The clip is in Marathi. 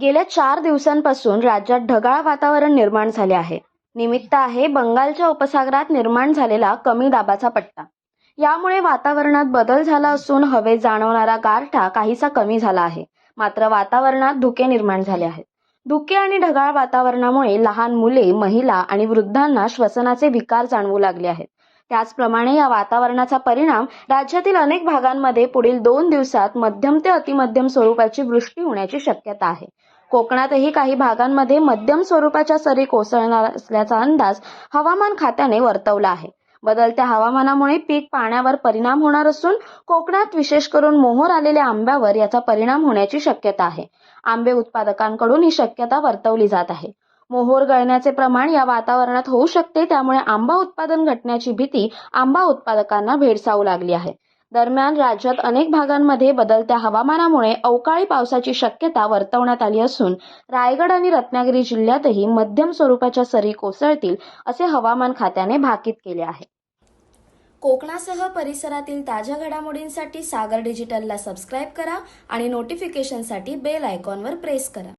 गेल्या चार दिवसांपासून राज्यात ढगाळ वातावरण निर्माण झाले आहे. निमित्त आहे बंगालच्या उपसागरात निर्माण झालेला कमी दाबाचा पट्टा. यामुळे वातावरणात बदल झाला असून हवेत जाणवणारा गारठा काहीसा कमी झाला आहे. मात्र वातावरणात धुके निर्माण झाले आहेत. धुके आणि ढगाळ वातावरणामुळे लहान मुले महिला आणि वृद्धांना श्वसनाचे विकार जाणवू लागले आहेत. त्याचप्रमाणे या वातावरणाचा परिणाम राज्यातील अनेक भागांमध्ये पुढील दोन दिवसात मध्यम ते अतिमध्यम स्वरूपाची वृष्टी होण्याची शक्यता आहे. कोकणातही काही भागांमध्ये मध्यम स्वरूपाच्या सरी कोसळणार असल्याचा अंदाज हवामान खात्याने वर्तवला आहे. बदलत्या हवामानामुळे पीक पाण्यावर परिणाम होणार असून कोकणात विशेष करून मोहोर आलेल्या आंब्यावर याचा परिणाम होण्याची शक्यता आहे. आंबे उत्पादकांकडून ही शक्यता वर्तवली जात आहे. मोहोर गळण्याचे प्रमाण या वातावरणात होऊ शकते त्यामुळे आंबा उत्पादन घटण्याची भीती आंबा उत्पादकांना भेडसावू लागली आहे. दरम्यान राज्यात अनेक भागांमध्ये बदलत्या हवामानामुळे अवकाळी पावसाची शक्यता वर्तवण्यात आली असून रायगड आणि रत्नागिरी जिल्ह्यातही मध्यम स्वरूपाच्या सरी कोसळतील असे हवामान खात्याने भाकीत केले आहे. कोकणासह परिसरातील ताज्या घडामोडींसाठी सागर डिजिटलला सबस्क्राईब करा आणि नोटिफिकेशनसाठी बेल आयकॉनवर प्रेस करा.